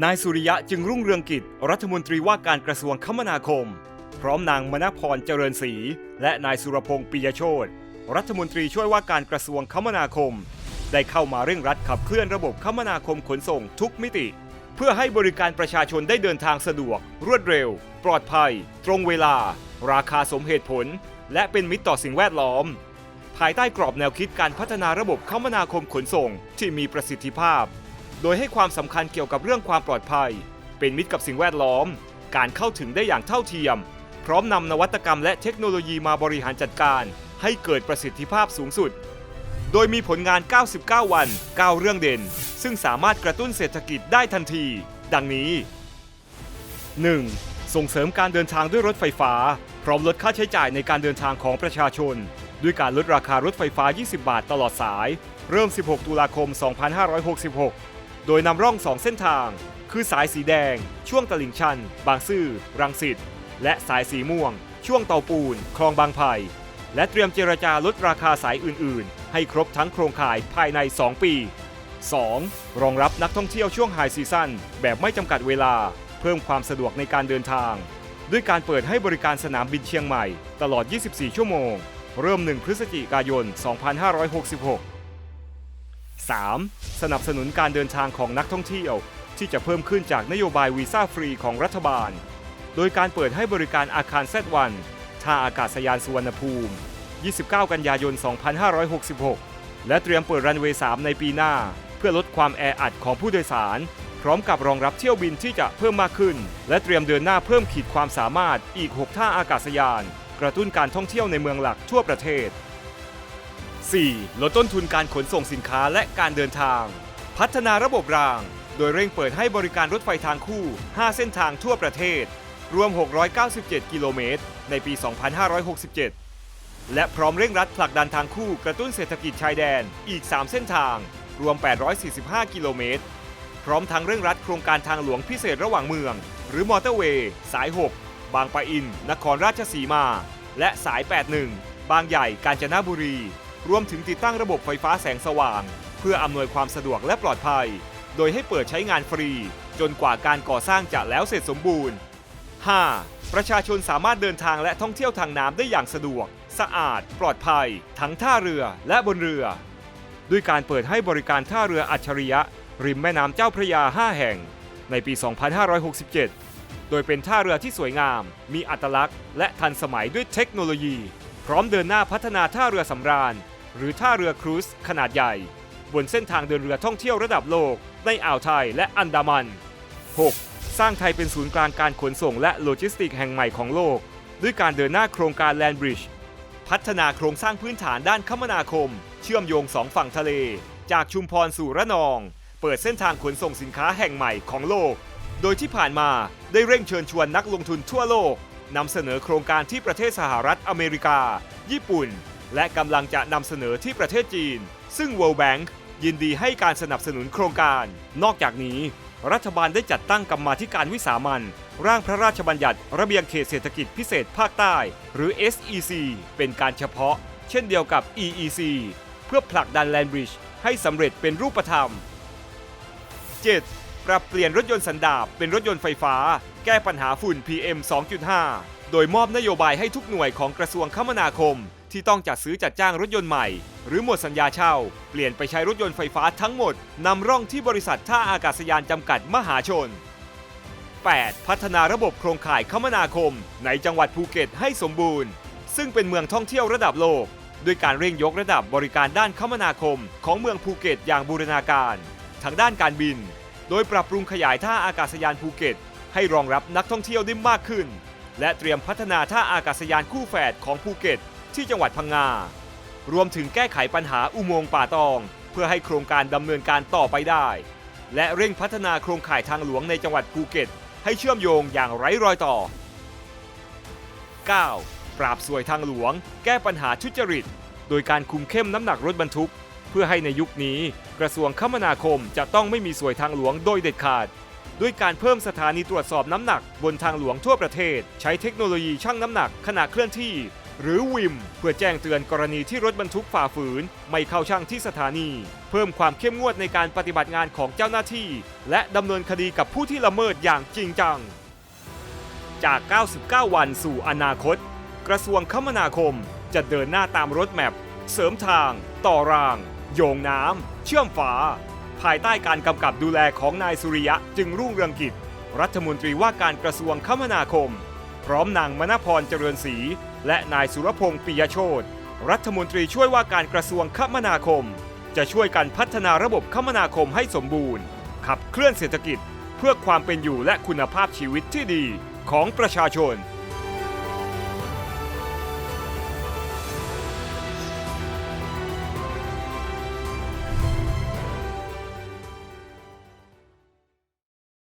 นายสุริยะจึงรุ่งเรืองกิจ รัฐมนตรีว่าการกระทรวงคมนาคม พร้อมนางมณพรเจริญศรีและนายสุรพงษ์ปิยโชตรัฐมนตรีช่วยว่าการกระทรวงคมนาคม ได้เข้ามาเร่งรัดขับเคลื่อนระบบคมนาคมขนส่งทุกมิติ เพื่อให้บริการประชาชนได้เดินทางสะดวก รวดเร็ว ปลอดภัย ตรงเวลา ราคาสมเหตุผล และเป็นมิตรต่อสิ่งแวดล้อม ภายใต้กรอบแนวคิดการพัฒนาระบบคมนาคมขนส่งที่มีประสิทธิภาพ โดยให้ความสำคัญเกี่ยวกับเรื่องความปลอดภัย เป็นมิตรกับสิ่งแวดล้อม การเข้าถึงได้อย่างเท่าเทียม พร้อมนำนวัตกรรมและเทคโนโลยีมาบริหารจัดการ ให้เกิดประสิทธิภาพสูงสุด โดยมีผลงาน 99 วัน 9 เรื่องเด่น ซึ่งสามารถกระตุ้นเศรษฐกิจได้ทันที ดังนี้ 1. ส่งเสริมการเดินทางด้วยรถไฟฟ้า พร้อมลดค่าใช้จ่ายในการเดินทางของประชาชน ด้วยการลดราคารถไฟฟ้า 20 บาทตลอดสาย เริ่ม 16 ตุลาคม 2566 โดยนำร่อง 2 เส้นทาง คือสายสีแดง ช่วงตลิ่งชัน บางซื่อ รังสิต และสายสีม่วง ช่วงเตาปูน คลองบางไผ่และเตรียมเจรจาลดราคาสายอื่น ๆ ให้ครบทั้งโครงข่ายภายใน 2 ปี 2. รองรับนักท่องเที่ยวช่วงไฮซีซั่นแบบไม่จำกัดเวลา เพิ่มความสะดวกในการเดินทาง ด้วยการเปิดให้บริการสนามบินเชียงใหม่ ตลอด 24 ชั่วโมง เริ่ม 1 พฤศจิกายน 2566 3. สนับสนุนการเดินทางของนักท่องเที่ยว ที่จะเพิ่มขึ้นจากนโยบายวีซ่าฟรีของรัฐบาล โดยการเปิดให้บริการอาคารแซดวันท่าอากาศยานสุวรรณภูมิ 29 กันยายน 2566 และเตรียมเปิดรันเวย์ 3 ในปีหน้า เพื่อลดความแออัดของผู้โดยสาร พร้อมกับรองรับเที่ยวบินที่จะเพิ่มมากขึ้น และเตรียมเดินหน้าเพิ่มขีดความสามารถอีก 6 ท่าอากาศยาน กระตุ้นการท่องเที่ยวในเมืองหลักทั่วประเทศ 4. ลดต้นทุนการขนส่งสินค้าและการเดินทาง พัฒนาระบบราง โดยเร่งเปิดให้บริการรถไฟทางคู่ 5 เส้นทางทั่วประเทศ รวม 697 กิโลเมตร ในปี 2567 และพร้อมเร่งรัดผลักดันทางคู่กระตุ้นเศรษฐกิจชายแดนอีก 3 เส้นทาง รวม 845 กิโลเมตร พร้อมทั้งเร่งรัดโครงการทางหลวงพิเศษระหว่างเมือง หรือมอเตอร์เวย์ สาย 6 บางปะอิน นครราชสีมา และสาย 81 บางใหญ่กาญจนบุรี รวมถึงติดตั้งระบบไฟฟ้าแสงสว่าง เพื่ออำนวยความสะดวกและปลอดภัย โดยให้เปิดใช้งานฟรี จนกว่าการก่อสร้างจะแล้วเสร็จสมบูรณ์ 5. ประชาชนสามารถเดินทางและท่องเที่ยวทางน้ำได้อย่างสะดวก สะอาด ปลอดภัย ทั้งท่าเรือและบนเรือ ด้วยการเปิดให้บริการท่าเรืออัจฉริยะ ริมแม่น้ำเจ้าพระยา 5 แห่ง ในปี 2567 โดยเป็นท่าเรือที่สวยงาม มีอัตลักษณ์ และทันสมัยด้วยเทคโนโลยี พร้อมเดินหน้าพัฒนาท่าเรือสำราญ หรือท่าเรือครูซขนาดใหญ่ บนเส้นทางเดินเรือท่องเที่ยวระดับโลก ในอ่าวไทยและอันดามัน 6. สร้างไทยเป็นศูนย์กลางการขนส่งและโลจิสติกแห่งใหม่ของโลก ด้วยการเดินหน้าโครงการแลนบริดจ์พัฒนาโครงสร้างพื้นฐานด้านคมนาคม เชื่อมโยงสองฝั่งทะเล จากชุมพรสู่ระนอง เปิดเส้นทางขนส่งสินค้าแห่งใหม่ของโลก โดยที่ผ่านมาได้เร่งเชิญชวนนักลงทุนทั่วโลกนำเสนอโครงการที่ประเทศสหรัฐอเมริกา ญี่ปุ่น และกำลังจะนำเสนอที่ประเทศจีน ซึ่ง World Bank ยินดีให้การสนับสนุนโครงการ นอกจากนี้ รัฐบาลได้จัดตั้งกรรมาธิการวิสามันร่างพระราชบัญญัติระเบียงเขตเศรษฐกิจพิเศษภาคใต้ หรือ SEC เป็นการเฉพาะ เช่นเดียวกับ EEC เพื่อผลักดันแลนบริดจ์ให้สำเร็จเป็นรูปธรรม 7. ปรับเปลี่ยนรถยนต์สันดาปเป็นรถยนต์ไฟฟ้า แก้ปัญหาฝุ่น PM 2.5 โดยมอบนโยบายให้ทุกหน่วยของกระทรวงคมนาคม ที่ต้องจัดซื้อจัดจ้างรถยนต์ใหม่ หรือหมดสัญญาเช่า เปลี่ยนไปใช้รถยนต์ไฟฟ้าทั้งหมดนำร่องที่บริษัทท่าอากาศยานจำกัดมหาชน 8. พัฒนาระบบโครงข่ายคมนาคม ในจังหวัดภูเก็ตให้สมบูรณ์ ซึ่งเป็นเมืองท่องเที่ยวระดับโลก ด้วยการเร่งยกระดับบริการด้านคมนาคม ของเมืองภูเก็ตอย่างบูรณาการทางด้านการบิน โดยปรับปรุงขยายท่าอากาศยานภูเก็ต ให้รองรับนักท่องเที่ยวได้มากขึ้น และเตรียมพัฒนาท่าอากาศยานคู่แฝดของภูเก็ต ที่จังหวัดพังงา รวมถึงแก้ไขปัญหาอุโมงค์ป่าตอง เพื่อให้โครงการดำเนินการต่อไปได้ และเร่งพัฒนาโครงข่ายทางหลวงในจังหวัดภูเก็ต ให้เชื่อมโยงอย่างไร้รอยต่อ 9. ปราบสวยทางหลวง แก้ปัญหาทุจริต โดยการคุมเข้มน้ำหนักรถบรรทุก เพื่อให้ในยุคนี้กระทรวงคมนาคมจะต้องไม่มีสวยทางหลวงโดยเด็ดขาด ด้วยการเพิ่มสถานีตรวจสอบน้ำหนักบนทางหลวงทั่วประเทศ ใช้เทคโนโลยีชั่งน้ำหนักขณะเคลื่อนที่ หรือวิม เพื่อแจ้งเตือนกรณีที่รถบรรทุกฝ่าฝืน ไม่เข้าช่างที่สถานี เพิ่มความเข้มงวดในการปฏิบัติงานของเจ้าหน้าที่ และดำเนินคดีกับผู้ที่ละเมิดอย่างจริงจัง จาก 99 วันสู่อนาคต กระทรวงคมนาคมจะเดินหน้าตามรถแมพเสริมทาง ต่อราง โยงน้ำ เชื่อมฝา ภายใต้การกำกับดูแลของนายสุริยะจึงรุ่งเรืองกิจ รัฐมนตรีว่าการกระทรวงคมนาคม พร้อมนางมณพรเจริญศรี และนายสุรพงศ์ปิยโชตรัฐมนตรีช่วยว่าการกระทรวงคมนาคม จะช่วยกันพัฒนาระบบคมนาคมให้สมบูรณ์ ขับเคลื่อนเศรษฐกิจ เพื่อความเป็นอยู่และคุณภาพชีวิตที่ดีของประชาชน